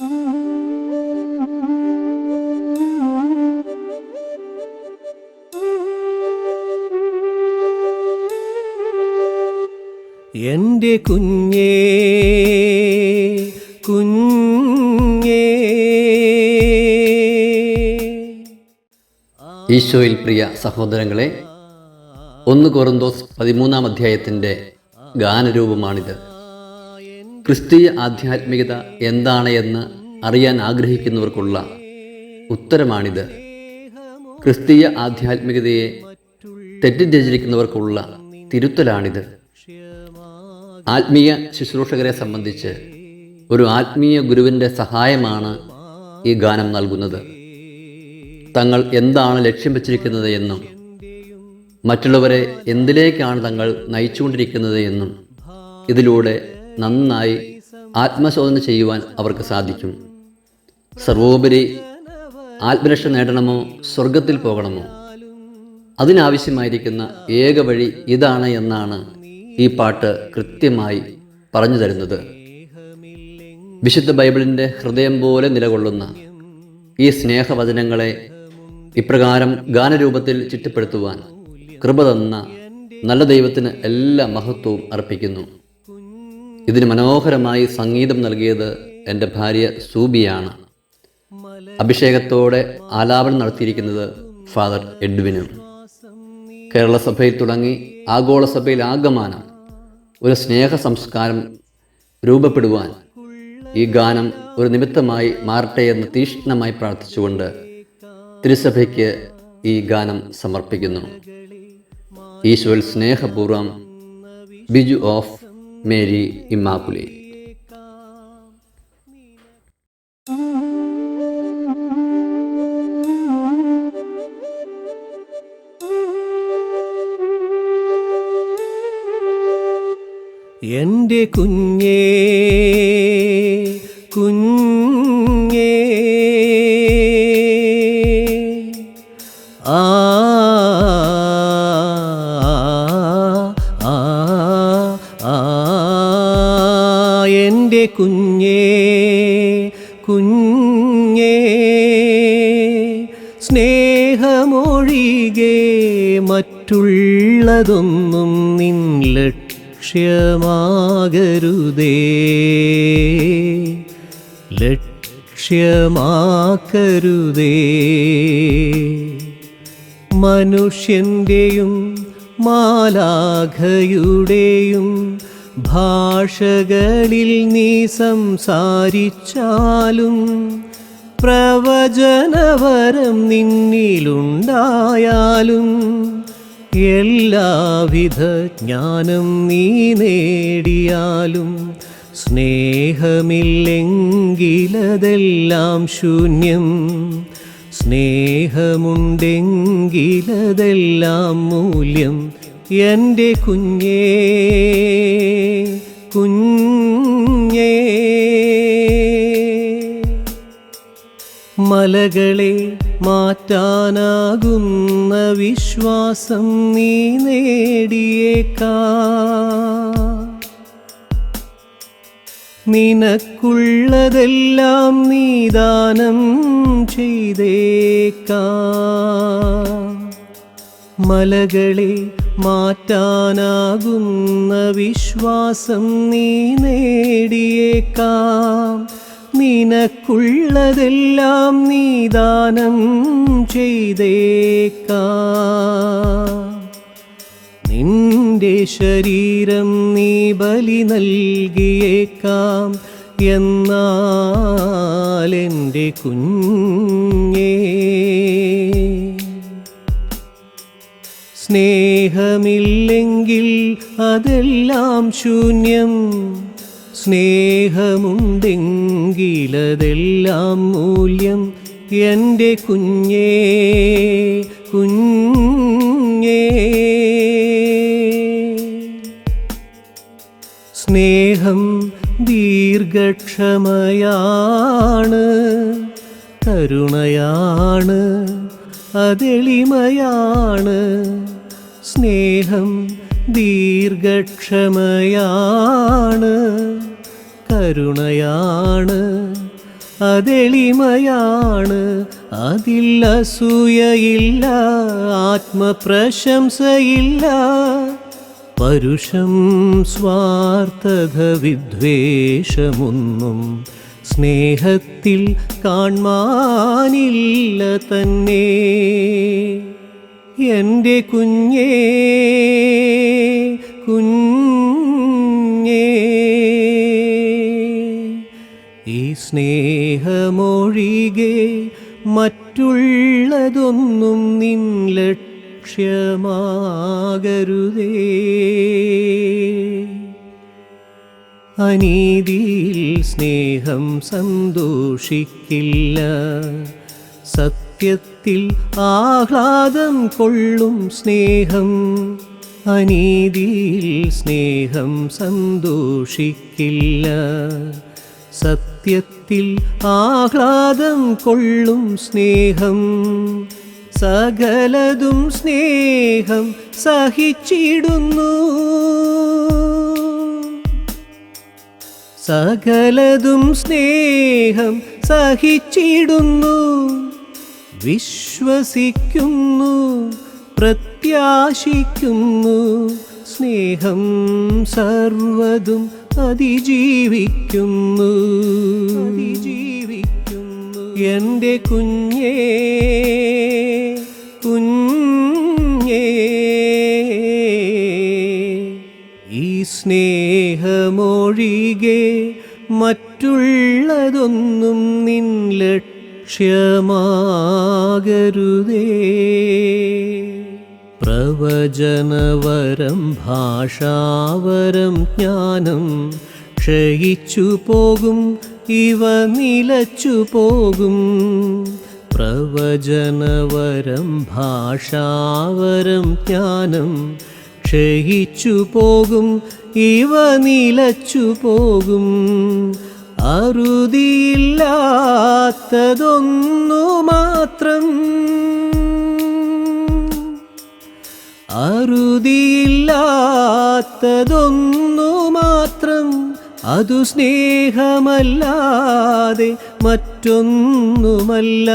എന്റെ കുഞ്ഞേ കുഞ്ഞേ. ഈശോയിൽ പ്രിയ സഹോദരങ്ങളെ ഒന്ന് കൊറന്തോസ് പതിമൂന്നാം അധ്യായത്തിന്റെ ഗാനരൂപമാണിത്. ക്രിസ്തീയ ആധ്യാത്മികത എന്താണ് എന്ന് അറിയാൻ ആഗ്രഹിക്കുന്നവർക്കുള്ള ഉത്തരമാണിത്. ക്രിസ്തീയ ആധ്യാത്മികതയെ തെറ്റിദ്ധരിച്ചിരിക്കുന്നവർക്കുള്ള തിരുത്തലാണിത്. ആത്മീയ ശുശ്രൂഷകരെ സംബന്ധിച്ച് ഒരു ആത്മീയ ഗുരുവിന്റെ സഹായമാണ് ഈ ഗാനം നൽകുന്നത്. തങ്ങൾ എന്താണ് ലക്ഷ്യം വച്ചിരിക്കുന്നത് എന്നും മറ്റുള്ളവരെ എന്തിലേക്കാണ് തങ്ങൾ നയിച്ചുകൊണ്ടിരിക്കുന്നത് എന്നും ഇതിലൂടെ നന്നായി ആത്മശോധന ചെയ്യുവാൻ അവർക്ക് സാധിക്കും. സർവോപരി ആത്മരക്ഷ നേടണമോ സ്വർഗത്തിൽ പോകണമോ? അതിനാവശ്യമായിരിക്കുന്ന ഏക വഴി ഇതാണ് എന്നാണ് ഈ പാട്ട് കൃത്യമായി പറഞ്ഞു തരുന്നത്. വിശുദ്ധ ബൈബിളിന്റെ ഹൃദയം പോലെ നിലകൊള്ളുന്ന ഈ സ്നേഹവചനങ്ങളെ ഇപ്രകാരം ഗാനരൂപത്തിൽ ചിട്ടപ്പെടുത്തുവാൻ കൃപ തന്ന നല്ല ദൈവത്തിന് എല്ലാ മഹത്വവും അർപ്പിക്കുന്നു. ഇതിന് മനോഹരമായി സംഗീതം നൽകിയത് എന്റെ ഭാര്യ സൂബിയാണ്. അഭിഷേകത്തോടെ ആലാപനം നടത്തിയിരിക്കുന്നത് ഫാദർ എഡ്വിനും. കേരള സഭയിൽ തുടങ്ങി ആഗോള സഭയിൽ ആഗമാനം ഒരു സ്നേഹ സംസ്കാരം രൂപപ്പെടുവാൻ ഈ ഗാനം ഒരു നിമിത്തമായി മാറട്ടെ എന്ന് തീഷ്ണമായി പ്രാർത്ഥിച്ചുകൊണ്ട് തിരുസഭയ്ക്ക് ഈ ഗാനം സമർപ്പിക്കുന്നു. ഈശോയിൽ സ്നേഹപൂർവം ബിജു ഓഫ് മേരി ഇമ്മാക്കുലേ. എന്റെ കുഞ്ഞേ കുഞ്ഞേ എന്റെ കുഞ്ഞേ കുഞ്ഞേ സ്നേഹമൊഴികെ മറ്റുള്ളതൊന്നും നിൻ ലക്ഷ്യമാകരുതേ. ലക്ഷ്യമാക്കരുതേ. മനുഷ്യന്റെയും മാലാഖയുടെയും ഭാഷകളിൽ നീ സംസാരിച്ചാലും പ്രവചനവരം നിന്നിലുണ്ടായാലും എല്ലാവിധ ജ്ഞാനം നീ നേടിയാലും സ്നേഹമില്ലെങ്കിലതെല്ലാം ശൂന്യം. സ്നേഹമുണ്ടെങ്കിലതെല്ലാം മൂല്യം. എന്റെ കുഞ്ഞേ കുഞ്ഞേ. മലകളെ മാറ്റാനാകുന്ന വിശ്വാസം നീ നേടിയേക്കാ. നിനക്കുള്ളതെല്ലാം നീ ദാനം ചെയ്തേക്കാ. മലകളെ മാറ്റാനാകുന്ന വിശ്വാസം നീ നേടിയേക്കാം. നിനക്കുള്ളതെല്ലാം നീ ദാനം ചെയ്തേക്കാം. നിന്റെ ശരീരം നീ ബലി നൽകിയേക്കാം. എന്നാൽ എന്റെ കുഞ്ഞേ സ്നേഹമില്ലെങ്കിൽ അതെല്ലാം ശൂന്യം. സ്നേഹമുണ്ടെങ്കിലതെല്ലാം മൂല്യം. എന്റെ കുഞ്ഞേ കുഞ്ഞേ. സ്നേഹം ദീർഘക്ഷമയാണ് കരുണയാണ് അതെളിമയാണ്. സ്നേഹം ദീർഘക്ഷമയാണ് കരുണയാണ് അതെളിമയാണ്. അതിൽ അസൂയയില്ല ആത്മപ്രശംസയില്ല. പരുഷം സ്വാർത്ഥത വിദ്വേഷമൊന്നും സ്നേഹത്തിൽ കാണാനില്ല തന്നെ. എന്റെ കുഞ്ഞേ കുഞ്ഞേ. ഈ സ്നേഹമൊഴികെ മറ്റുള്ളതൊന്നും നിൻ ലക്ഷ്യമാകരുതേ. അനീതിയിൽ സ്നേഹം സന്തോഷിക്കില്ല സത്യത്തിൽ ആഹ്ലാദം കൊള്ളും സ്നേഹം. അനീതിയിൽ സ്നേഹം സന്തോഷിക്കില്ല. സത്യത്തിൽ ആഹ്ലാദം കൊള്ളും സ്നേഹം. സകലതും സ്നേഹം സഹിച്ചിടുന്നു. സകലതും സ്നേഹം സഹിച്ചിടുന്നു. വിശ്വസിക്കുന്നു പ്രത്യാശിക്കുന്നു സ്നേഹം സർവതും അതിജീവിക്കുന്നു. അതിജീവിക്കുന്നു. എന്റെ കുഞ്ഞേ കുഞ്ഞേ ഈ സ്നേഹമൊഴികെ മറ്റുള്ളതൊന്നും നിൻ ലക്ഷ്യമാകരുതേ. പ്രവചനവരം ഭാഷാവരം ജ്ഞാനം ക്ഷയിച്ചു പോകും ഇവ നിലച്ചു പോകും. പ്രവചനവരം ഭാഷാവരം ജ്ഞാനം ക്ഷയിച്ചു പോകും ഇവ നിലച്ചു പോകും. അറുതിയില്ലാത്തതൊന്നു മാത്രം അറുതിയില്ലാത്തതൊന്നു മാത്രം അതു സ്നേഹമല്ലാതെ മറ്റൊന്നുമല്ല.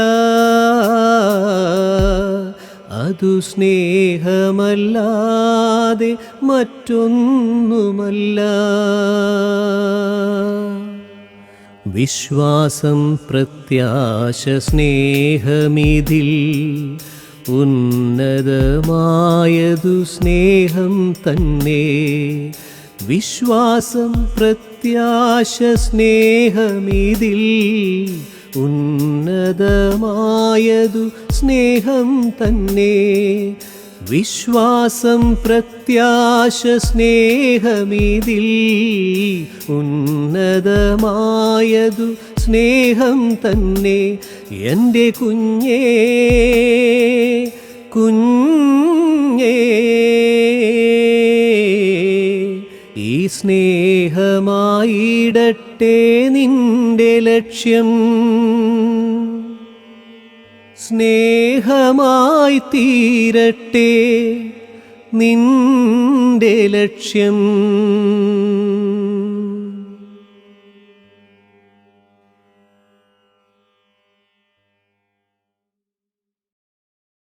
അതു സ്നേഹമല്ലാതെ മറ്റൊന്നുമല്ല. വിശ്വാസം പ്രത്യാശ സ്നേഹമിതിൽ ഉന്നതമായതു സ്നേഹം തന്നെ. വിശ്വാസം പ്രത്യാശ സ്നേഹമിതിൽ ഉന്നതമായതു സ്നേഹം തന്നെ. വിശ്വാസം പ്രത്യാശ സ്നേഹമിതിൽ ഉന്നതമായതു സ്നേഹം തന്നെ എന്റെ കുഞ്ഞേ കുഞ്ഞേ. ഈ സ്നേഹമായിടട്ടെ നിന്റെ ലക്ഷ്യം. സ്നേഹമായി തീരട്ടെ നിന്റെ ലക്ഷ്യം.